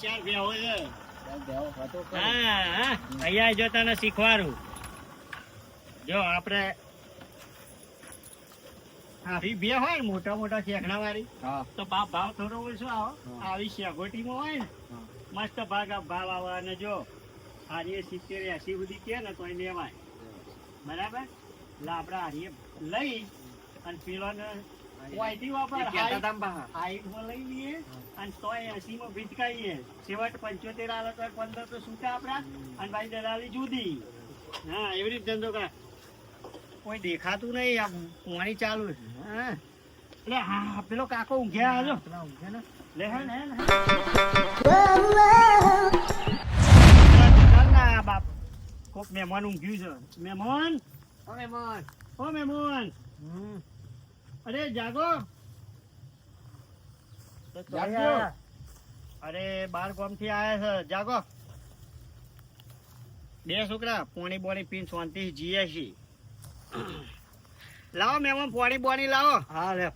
ચાર ભેહો છે. હા અહીંયા જો તને શીખવાડું. જો આપણે આવી બે હોય મોટા મોટા શેખડા વાળી તો બાપ ભાવ થોડો ઓછો આવો. આવી આવી શેગોટીમાં હોય ને મસ્ત ભાગ ભાવ આવે અને જો હારીએ સિત્તેર એસી સુધી કે ને કોઈ લેવાય. બરાબર? એટલે આપણે હારીએ લઈ અને પેલોને ક્વોલિટી વાપર તા ને લઈ લઈએ અને તોય એસી માં ભીટકાઈએ છેવટ પંચોતેર આલો તો પંદર તો છૂટા આપડા અને ભાઈ દલાલી જુદી હા એવી રીતે ધંધો કા કોઈ દેખાતું નહીં આ પાણી ચાલુ છે હા એટલે હા પેલો કાકો ઊંઘ્યા હાલો પેલા ઊંઘે ને? લે હે ના બાપ કોક મહેમાન ઊંઘ્યું છે મહેમાન ઓ મહેમાન. ઓ મહેમાન હમ. અરે જાગો. આયા. અરે બાર ગામથી આયા છે. જાગો. બે છોકરા પોણી બોણી પીન શાંતિ જીએ છી લાવો મહેમાન પોણી બોણી લાવો. હા લે.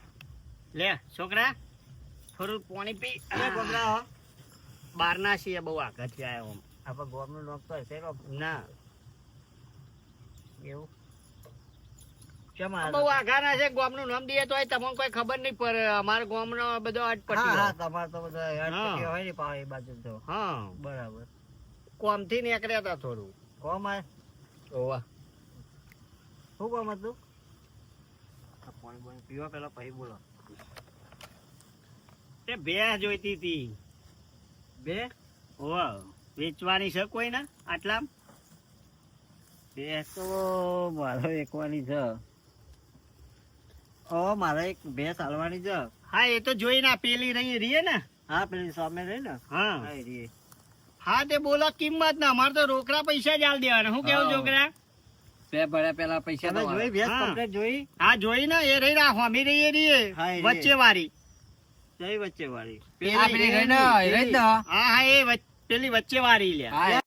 લે છોકરા થોડું પોણી પી. અરે છોકરા બાર ના છીએ બહુ આગળથી આવ્યો આમ. આપણે ગોમનું તો હશે ના. એવું? કેમ આ બહુ આઘા છે ગામનું નામ દઈએ તો તમને કોઈ ખબર નહીં પડે. અમારા ગામનો બધો અટપટી હા તમારે તો બધા યાર હોય ને પાછો એ બાજુ તો. હા. બરાબર. કોમથી નીકળ્યા હતા થોડું? કોમ આય? ઓવા. શું કોમ હતું? પાણી પાણી પીવા પેલા પછી બોલો. તે ભેંસ જોઈતી હતી બે? ઓવા. વેચવાની છે કોઈ ના આટલા બે તો મારો એકવાની છે. ઓ મારે એક ભેંસ હાલવાની છે. હા એ તો જોઈ ના પેલી રહી રીએ ને? હા પેલી સામે રહી ને? હા. હા હા તે બોલો કિંમત ના અમારે તો રોકડા પૈસા જ આલ દેવાના. શું કેવું છોકરા? બે ભર્યા પેલા પૈસા તો જોઈ ભેંસ હા. જોઈ. હા જોઈ ને એ રહી ના અમે રહીએ રહીએ. રીએ રીએ. વચ્ચે વાળી જઈ વચ્ચે વાળી પેલી રહી ને રહી ને હા. હા એ પેલી વચ્ચે વાળી લે હા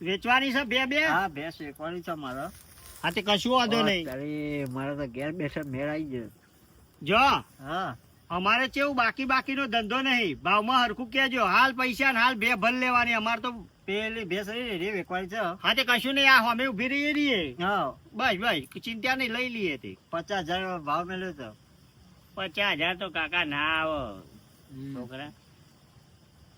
વેચવાની છે બે બે? હા ભેંસ વેચવાની છે મારો. હા તે કશું વાંધો નહીં. અરે મારે તો ઘેર બેઠા મેળ આવી ગયો. જો હા. અમારે કેવું બાકી બાકીનો ધંધો નહીં. ભાવમાં હરખું કેજો હાલ પૈસા ને હાલ બે ભલ લેવાની. અમારે તો પેલી ભેસ રહી રે વેકવાની છે. હા તે કશું નહીં. આ અમે ઊભી રહીએ રહીએ. હા. બસ બસ. ચિંતા નહીં લઈ લઈએ તે. પચાસ હજાર ભાવ મેળ્યો તો. પચાસ હજાર તો કાકા ના આવે. છોકરા.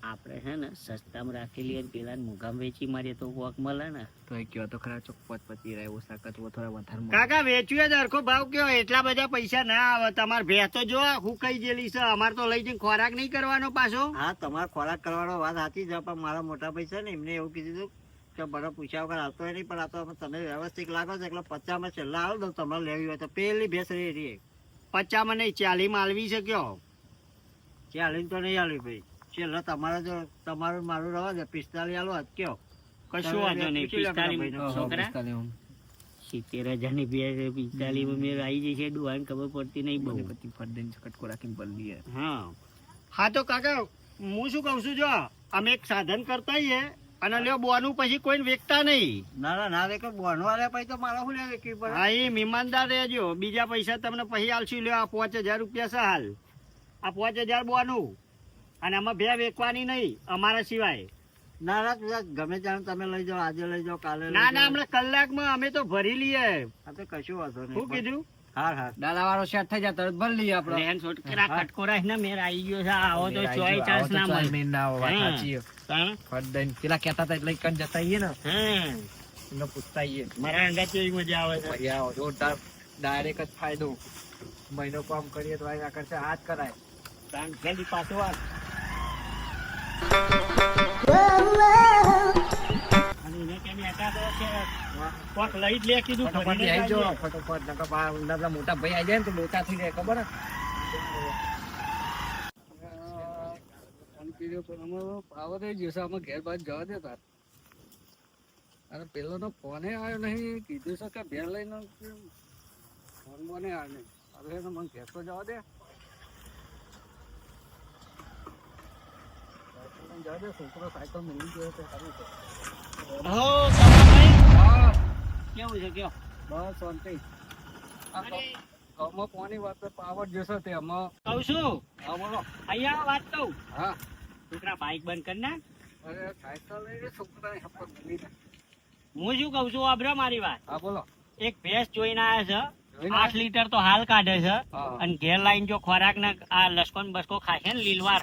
આપણે છે ને સસ્તામાં રાખી લઈએ પેલા મુગામ વેચી મારીએ તો વોક મળે ને. તો એ કયો તો ખરા ચોખ્ખો પતી રહ્યા એવું કરતો થોડા વધારે કાકા વેચ્યું જ હરખો ભાવ કયો? એટલા બધા પૈસા ના આવે. તમારે ભે તો જો હું કઈ જેલી છે? અમારે તો લઈ જઈને ખોરાક નહીં કરવાનો પાછો. હા તમારે ખોરાક કરવાનો વાત સાચી છે પણ મારા મોટા પૈસા ને એમને એવું કીધું હતું કે બરાબર પૂછ્યા વગર આવતો નહીં પણ આ તો તમે વ્યવસ્થિત લાગો છો એટલે પચાસમાં છેલ્લા આવો દઉં તમારે લેવી હોય તો. પેલી ભેંસ રહી રહી પચામાં નહીં ચાલી માલવી છે કયો? ચાલીને તો નહીં આવી ભાઈ. છેલ્લા તમારા જો તમારું મારું રવા દે પિસ્તાલીસ હાલો જ કયો. કશું વાંધો નહીં પિસ્તાલીસ છોકરા? સિત્તેર હજારની બે પિસ્તાલીસ મેં આવી જશે ડુવાન ખબર પડતી નહીં બહુ. બધી ફરદેન કટકો રાખીને પડી હા. હા તો કાકા હું શું કઉ છું જો અમે એક સાધન કરતા આઈએ અને લ્યો બોનું પછી કોઈને વેચતા નહીં. ના ના ના દેખો બોનું આલે પછી તો મારા શું લેવે કે હા એ ઈમાનદાર રહેજો. બીજા પૈસા તમને પછી આલશું. લ્યો આ પાંચ હજાર રૂપિયા છે હાલ. આ પાંચ હજાર બોનું અને આમાં બે વેચવાની નહીં અમારા સિવાય. ના ના ગમે ત્યારે તમે લઈ જાઓ આજે લઈ જાઓ કાલે ના ના હમણાં કલાકમાં અમે તો ભરી લઈએ. આ તો કશું વાંધો નહીં શું કીધું? હા હા ડાલાવાળો સેટ થઈ જાય તરત ભરી લઈએ આપણે. લેન છોટકરા ખટકોરા ને મેર આવી ગયો છે. આવો તો ચોય ચાન્સ ના મળે મેળ. ના આવે, સાચી ફટ દઈને પેલા કહેતા હતા એટલે કન જતા આઈએ ને. એમને પૂછતા આઈએ. મારા અંગા કેવી મજા આવે છે. ભાઈ આવો જોરદાર. ડાયરેક્ટ જ ફાયદો. મહિનો કામ કરીએ તો આ કરશે હાથ કરાય. જલ્દી પાછો. લઈ જ લે કીધું ફટોફટ મોટા ભાઈ આવી જાય ને તો મોટા થઈ જાય ખબર પાવર થઈ ગયો છે આમાં ઘેર બાજુ જવા દે તાર અરે પેલો નો ફોને આવ્યો નહીં કીધું છે કે ભેર લઈને ફોન બોને આવ્યો નહીં? હવે એને મને ઘેર તો જવા દે. જવા દે છોકરો સાયકલ મળી ગયો છે. હો કમાભાઈ હા. કેવું છે કયો? બસ શાંતિ. આ અરે, ઘઉંમાં પાવર જશે તે આમાં. કહું છું. હા બોલો. અહીંયા વાત કહું. હા. છોકરા બાઈક બંધ કરી નાખ. અરે સાયકલ લઈને છોકરાને હપ્પત બની હું શું કહું છું અભ્ર મારી વાત. હા બોલો. એક ભેંસ જોઈને આવ્યા છે. આઠ લીટર તો હાલ કાઢે છે. અને ઘેર લાઈન જો ખોરાક ને આ લસકો બસકો ખાશે ને લીલવાર.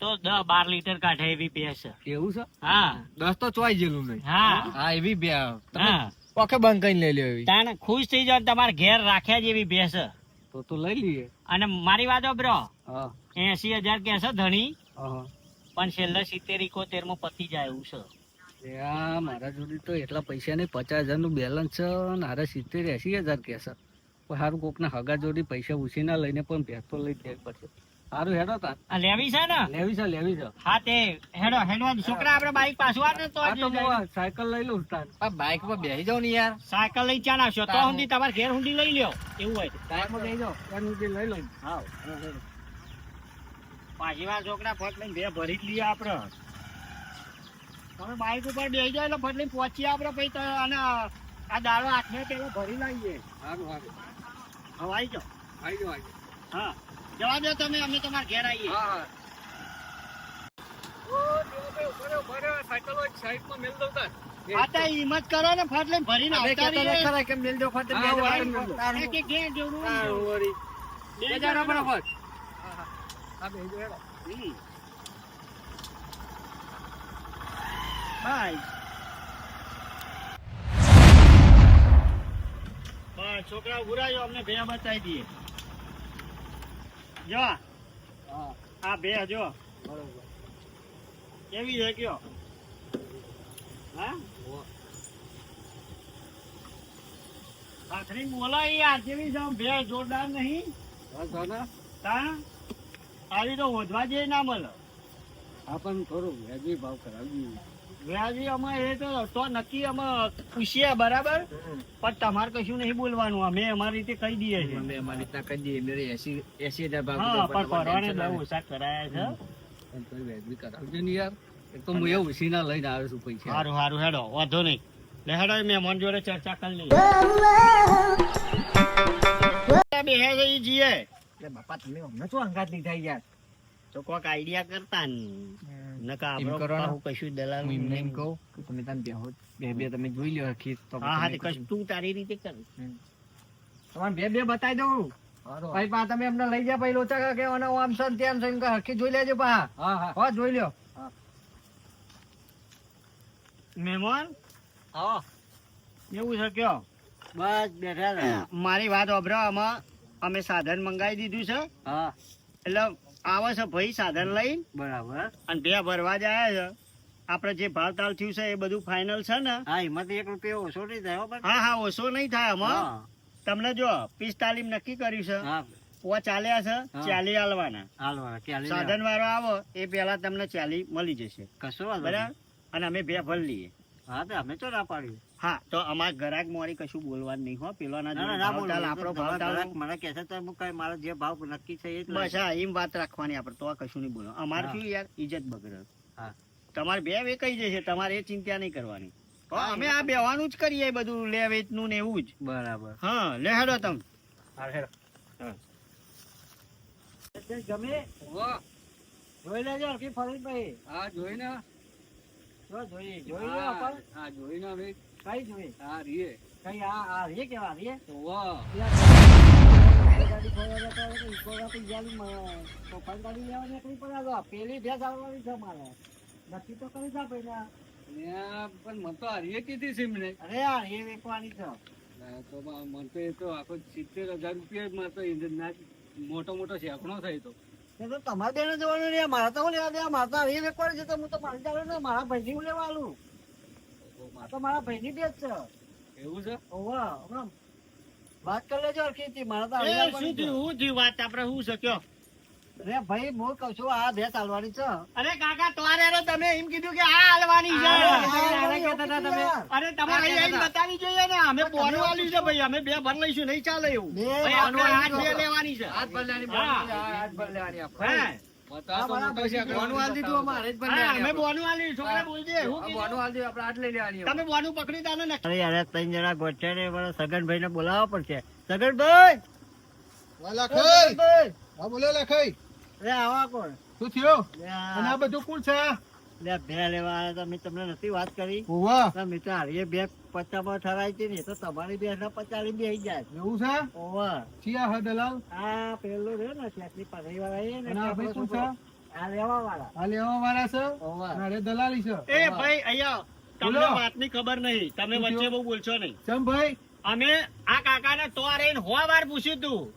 તો દસ બાર લીટર કાઢે એવી ભેંસ એવું છે? હા. દસ તો ચોઈ જેલું નહીં. હા. હા એવી બે હા. ઓકે બંધ કરીને લઈ લ્યો એવી. ખુશ થઈ જાવ તમારે ઘેર રાખ્યા જેવી ભેંસ તો તો લઈ લઈએ. અને મારી વાત બ્રો એસી હજાર કે છે ધણી પણ છેલ્લે સિત્તેર ઇકોતેરમાં પતી જાય એવું છે. મારા જોડે તો એટલા પૈસા નહીં પચાસ હજારનું બેલેન્સ છે અને હારે સિત્તેર એસી હજાર કે છે સારું કોકના હગા જોડી પૈસા ઉછીના લઈને પણ ભેંસ તો લઈ જાય પડશે સારું હેડો તાર. આ લેવી છે ને? લેવી છે લેવી છે. હા તે હેડો હેડો છોકરા આપણે બાઈક પાછું આવે ને તો સાયકલ લઈ લઉં તાર. બાઈક પર બેસી જાવ ને યાર. સાયકલ લઈ ચાલ આવશો તો હુંડી તમારે ઘેર હુંડી લઈ લ્યો. એવું હોય તો. સાયકલ લઈ જાવ ત્યાં હુંડી લઈ લઉં. હા. પાછી વાર છોકરા ફટ લઈને બે ભરી જ લઈએ આપણે. તમે બાઈક ઉપર બેસી જાઓ એટલે ફટ લઈને પહોંચીએ આપણે પછી અને આ દાડો આઠમે પેલો ભરી લઈએ. સારું સારું હવે આવી જાઓ. આવી જાઓ આવી હા. જવા દો તમે અમે તમારા ઘેર આવીએ. હા છોકરા ઉરાયો અમને ભેં બતાવી દઈએ. જો. આ બે જો કેવી છે કયો? હા? આખરી બોલાય યાર કેવી છે જોરદાર નહીં? આવી તો વધવા જે ના મળે. આપણને થોડું વ્યાજી ભાવ કરાવી વ્યાજી અમે એ તો તો નક્કી અમે પૂછીએ બરાબર પણ તમારે કશું નહીં બોલવાનું અમે અમારી રીતે કહી દઈએ છીએ અમે અમારી રીતના કહી દઈએ મેરે એસી એસી હજાર ભાવ હા પણ પરવાને બહુ ઓછા કરાયા છે પણ તો વ્યાજબી કરાવજો ને યાર એક તો હું એવું ઉછીના લઈને આવ્યો છું પૈસા સારું સારું હેડો વાંધો નહીં લે હેડો મહેમાન જોડે ચર્ચા કરી લઈએ બે હે ઈ જીએ એટલે બાપા તમે અમને શું અંગાત લીધા યાર તો કોક આઈડિયા કરતા ને. નકા આપણો પાહુ કશું દલાલ એમને એમ કહું કે તમે તાન બેહો બે બે તમે જોઈ લ્યો હરખી તો હા હા તમે કશું તું તારી રીતે કર. તમારે બે બે બતાવી દઉં. ભાઈ પા તમે એમને લઈ જા ભાઈ લોચા કે અને આમ છે ને તેમ એમ કે હરખી જોઈ લેજો પા. હા હા. હા જોઈ લ્યો. મહેમાન આવો એવું છે કયો? બસ બેઠા મારી વાત અભરા આમાં અમે સાધન મંગાવી દીધું છે. હા. એટલે આવે છે ભાઈ સાધન લઈને. બરાબર. અને બે ભરવા જાય છે. આપણે જે ભાવ તાલ થયું છે એ બધું ફાઇનલ છે ને. હા એમાં એક રૂપિયો ઓછો નહીં થયો હા હા ઓછો નહીં થાય આમાં. તમને જો પિસ્તાલીસ નક્કી કર્યું છે. પોવા ચાલ્યા છે ચાલી હાલવાના. હાલ સાધન વાળો આવો એ પેલા તમને ચાલી મળી જશે. કશો બરાબર? અને અમે બે ભર લઈએ. હા તો અમે તો ના પાડ્યું હા તો અમાર ગ્રાહક મોરી કશું બોલવાનું નહીં હો. પેલો ના ના ના ના આપણો ભાવ ગ્રાહક મને કહે છે તો હું કઈ મારો જે ભાવ નક્કી છે એ જ બસ હા એમ વાત રાખવાની આપણે તો આ કશું નહીં બોલો અમારે શું યાર ઇજ્જત બગડે. હા. તમારે બે વે કઈ જશે તમારે એ ચિંતા નહીં કરવાની. હો, અમે આ બેવાનું જ કરીએ બધું લે વેચનું ને એવું જ. બરાબર. હા લે હેડો તમે. ગમે જોઈ લેજો હરકી ફરી ભાઈ હા જોઈને. જો જોઈએ જોઈ હા હા જોઈને હવે કઈ જોઈ હા રીએ. કઈ આ આ રે કેવા રે વાહ. ગાડી ખોવા જતા હોય તો રાતે ઈયાલી મ- તોફાન ગાડી લેવા નીકળી પડ્યા તો પેલી ભેંસ આવવાની છે મારે. નક્કી તો કરી દા પહેલા. પણ મને તો હારીએ કીધી છે એમને. અરે યાર એ વેચવાની છે. તો મને તો એ તો આખો સિત્તેર હજાર રૂપિયા જ મારે તો ના મોટો મોટો શેકણો થાય તો. તમારે બેને જવાનું મારા મારે તો લેવા દે. મારા તો એ વેચવાની છે. તો હું તો મારી ને મારા ભાઈ હું લેવા આલું. આ તો મારા ભાઈની ભેંસ છે. એવું છે? ઓવા હમણાં વાત કરી લેજો હરખીથી મારા તો એ શું થયું? હું થયું વાત? આપણે શું શક્યો અરે ભાઈ હું કહું છું આ ભેંસ હાલવાની છે. અરે કાકા તમારે તમે એમ કીધું કે આ હાલવાની છે. અરે તમારે અહીં બતાવી જોઈએ ને. અમે બોનું આલ્યું છે ભાઈ. અમે બે ભર લઈશું નહીં ચાલે એવું. બોનું બે લેવાની છે. હાથ ભર લેવાની. બોલવાની, હાથ ભર લેવાની સગનભાઈ ને બોલાવવા પડશે. સગનભાઈ! લખાઈ! બોલો લખાઈ. લે આવા કોણ? શું થયું? અને આ- બધું કોણ છે? લે બે લેવા આવ્યા હતા. મેં તમને નથી વાત કરી. ઓવા તો મેં તો હારીએ બે પચામાં હતી ને તો તમારી બે ના પચાસ બે જાય. એવું છે? ઓવા ચિયા હે દલાલ? આ પેલો રે ને ત્યાંથી પગડી વાળા એ ને અને આ ભાઈ કોણ છે? આ લેવા વાળા આ લેવા વાળા છે ઓવા અરે દલાલી છે. એ ભાઈ અહીંયા તમને. વાતની ખબર નહીં. તમે વચ્ચે બહુ બોલશો નહીં. ચમ ભાઈ? અમે આ કાકાને તો આ રહીને હો વાર પૂછ્યું તું.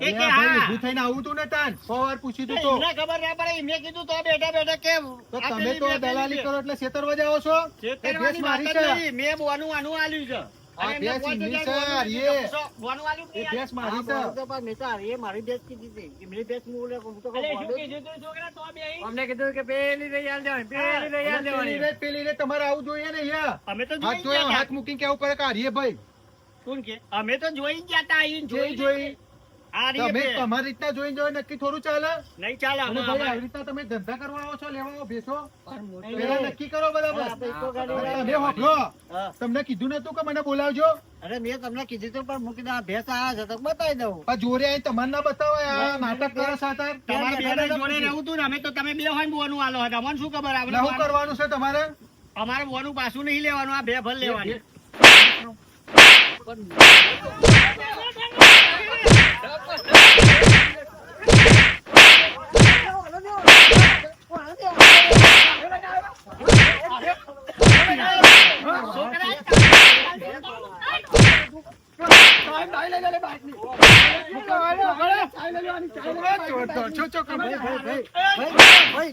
કે કે હા. ઊભું થઈને આવું તું ને તાન. સો વાર તું તો. એમને ખબર ના પડે મેં કીધું તો બેઠા બેઠા કેમ તો તમે તો દલાલી કરો એટલે છેતરવા જાઓ છો? છેતરવાની વાત જ મેં બોનું આનું આલ્યું છે. આ અને એમને ભેંસ પાંચ ઈની હજાર છે, બોનું એ. આલ્યું છે. બોનું આલ્યું કે તમારે આવું જોઈએ ને હાથ મૂકીને કેવું પડે કે હારીએ ભાઈ. શું કે? અમે તો જોઈ જ ગયા જોઈ જોઈ તમે. તમારી રીતના જોઈને જોઈ નક્કી થોડું ચાલે? નહીં ચાલે અને ભાઈ આવી રીતના તમે ધંધા કરવા આવો છો લેવા આવો બેસો. પેલા નક્કી કરો બરાબર. આપણે ઇકો ગાડી અરે વાળા તમે હોભળો. તમને કીધું નતું કે મને બોલાવજો? અરે મેં તમને કીધું તો પણ મૂકી દે ભેસ ભેંસ આ છે તો બતાવી દઉં. આ જોરે અહીં તમારે ના બતાવાય આ નાટક કરો સાતાર તમારે બેને જોડે રહેવું તું ને અમે તો તમે બે હોય બોનું આલો હતા. મને શું ખબર આવે શું કરવાનું છે તમારે? અમારે બોનું પાછું નહીં લેવાનું આ બે ભલ લેવાની છો, છો, કરો. ભાઈ, ભાઈ, ભાઈ,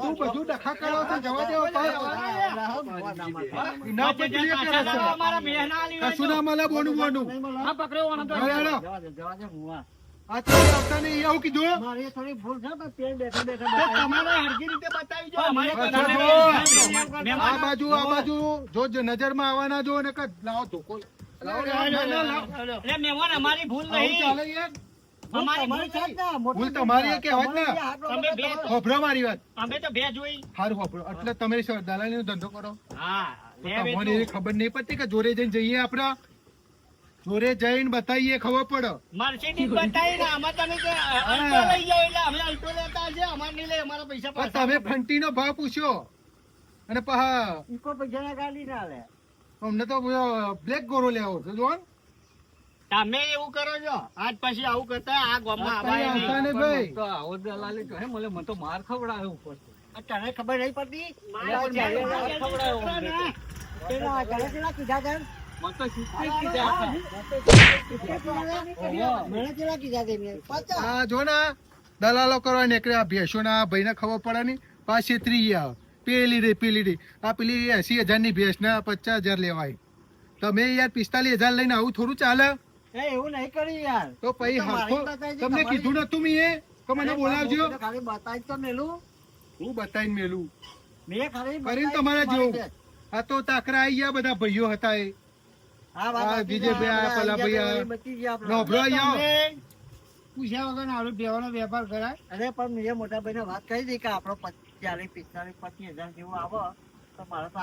તું બધું ડખા કરો છો જવા દેવો પાછો. ના પકડી શકે પાછા રસ્તો. અમારા બેના આલી હોય કશું ના મળે બોનું બોનું આ પકડ્યો વાળો તો. હવે હેડો. જવા દે, જવા દે, હું આ. આ ચાલી આવતા નહીં એવું કીધું મારી થોડી ભૂલ છે પણ પેન બેઠા બેઠા તો બતાવી. તમારે હરખી રીતે બતાવી જો અમારે બોનું બોનું તમે જો. મહેમાન- મહેમાન- આ બાજુ આ બાજુ જો જ નજરમાં આવવાના જો ને લાવો. મહેમાન અમારી ભૂલ નહીં. ચાલે યાર ભૂલ અમારી તમારી ને, કે હોત ને? હોભળો મારી વાત. અમે તો બે જોઈ. સારું હોભળો એટલે તમે દલાલી નો ધંધો કરો? હા ખબર નહીં પડતી કે જોડે જઈને જઈએ આપડે જોડે જઈને બતાવીએ ખબર પડે. મર્સિડીઝ બતાવી ને આમાં તમે અલ્ટો લઈ જાઓ એટલે અમે અલ્ટો લેતા છે અમારે નહીં લે અમારા પૈસા પાછા તમે ફંટી નો ભાવ પૂછ્યો અને પહા ઇકો પૈસા ના ગાડી ના લે. અમને તો બ્લેક ગોરો લેવો છે જો તમે એવું કરો છો? આજ પછી આવું કરતા આ ગામમાં આવાય આવતા ને ભાઈ તો આવો દલાલી કહે મને મને તો માર ખવડાવે ઉપર તને ખબર નહીં પડતી? માર અમને. પેલા તને કીધા તને? જ ને દલાલો કરવા નીકળ્યા ભેંસો ના ભાઈ ને ખબર પડે ની પાછી ત્રી આવે. પેલી રે પેલી રે. આ પેલી એસી હજારની ભેંસ ને પચાસ હજાર લેવાય. તમે યાર પિસ્તાલીસ હજાર લઈને આવું થોડું ચાલે? એ એવું નહીં કરી યાર. તો પછી તો મારી હરખો બતાવી દે, તમને કીધું નતું મેં એ? કે મને બોલાવજો. ખાલી બતાવી તો મેલું. હું બતાવીને મેલું. મેં ખાલી કરીને તમારા જેવું. આ તો તાકરા આઈ ગયા બધા ભાઈઓ હતા એ. બીજે પેલા ભાઈ. નોભરો પૂછ્યા વગર આલુ વેપાર કરાય. અરે પણ મેં મોટા ભાઈને વાત કરી હતી કે આપણો ચાલીસ પિસ્તાલીસ પચીસ હજાર જેવું આવો તો મારે તો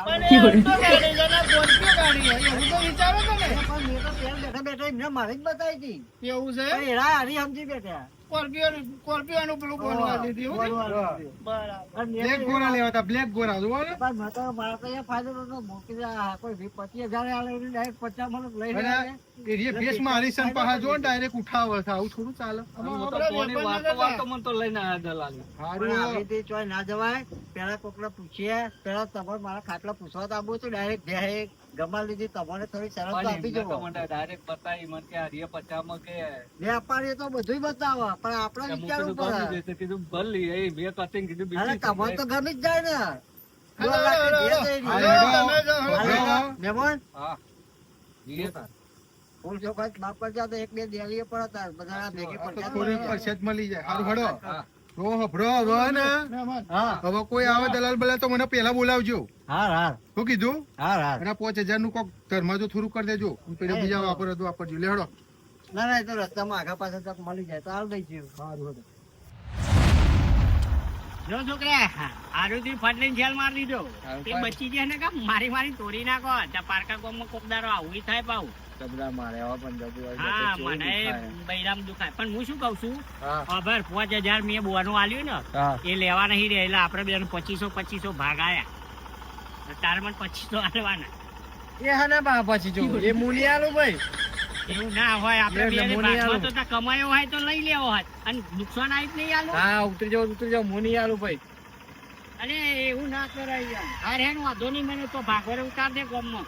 મારી જ બતાવી હતી. એવું છે? એરા હારી સમજી બેઠા. સ્કોર્પિયો સ્કોર્પિયો નું પેલું બોલવા દીધું એવું છે? બોલવા દીધું. બરાબર બ્લેક ગોરા લેવા હતા બ્લેક ગોરા જોવો ને પણ મેં મારા તો અહીંયા ફાયદો નતો. મૂકી દે, કોઈ વીસ પચીસ હજાર આલે એટલે direct પચાસમાં લઈ લેવાય. એ ભેંસ મારી સન પાહા જો ડાયરેક્ટ ઉઠાવે છે આવું થોડું ચાલે હું તો વાતો વાતો મને તો લઈને દલાલી આવી ચોય ના જવાય પેલા કોકને પૂછ્યા પેલા તમારે મારા ખાટલા પૂછવા તો આવું હતું ડાયરેક્ટ જે ગમા લીધી તમને થોડી સરસ પણ આપી જવો મને direct બતાવી મને કે આ રીએ પચામાં કે વેપારી તો બધું બતાવો પણ આપણે વિચારવું પડે કીધું ભલી એ મેં કટિંગ કીધું અરે બીજી તમારે તો ગમી જ જાય ને. એક બે દેવીએ પણ હતા બધા ભેગી તો પડે મળી જાય. સારું હડો. હવે ને હા. હવે કોઈ આવે દલાલ બલાલ તો મને પેલા બોલાવજો. હા હા શું કીધું? હા હા અને પાંચ હજારનું કોક ધર્મ થોડું કરી દેજો. બીજા વાપરો તો વાપરજો. લેડો ના ના એ તો રસ્તામાં આગા પાછા તક મળી જાય તો હાલ દઈ સારું જો છોકરા આરુથી ફાટલીને જેલ મારી દીધો. ભાઈ. બચી ગયા ને કાં મારી મારી તોડી નાખો. પારકા કોમ કોકદારો આવું થાય પાવું જબરા મારે પણ હા મને બૈરામ દુખાય. પણ હું શું કઉ છું? ખબર પાંચ હજાર મેં બોનું આલ્યું ને એ લેવા નહીં રહે એટલે આપણે બેન પચીસો પચીસો ભાગ તારે મને પચીસો આલવાના. એ હા બા પછી જો એ મૂલી આલું ભાઈ. એવું ના હોય આપણે. તો કમાયો હોય તો લઈ લેવો હોય. અને નુકસાન આવી નહીં આલું. હા ઉતરી જાઓ ઉતરી આલું ભાઈ. અરે એવું ના કરાય યાર. અરે હેનું વાંધો નહીં મને તો ભાગવરે ઉતાર દે ગમમાં.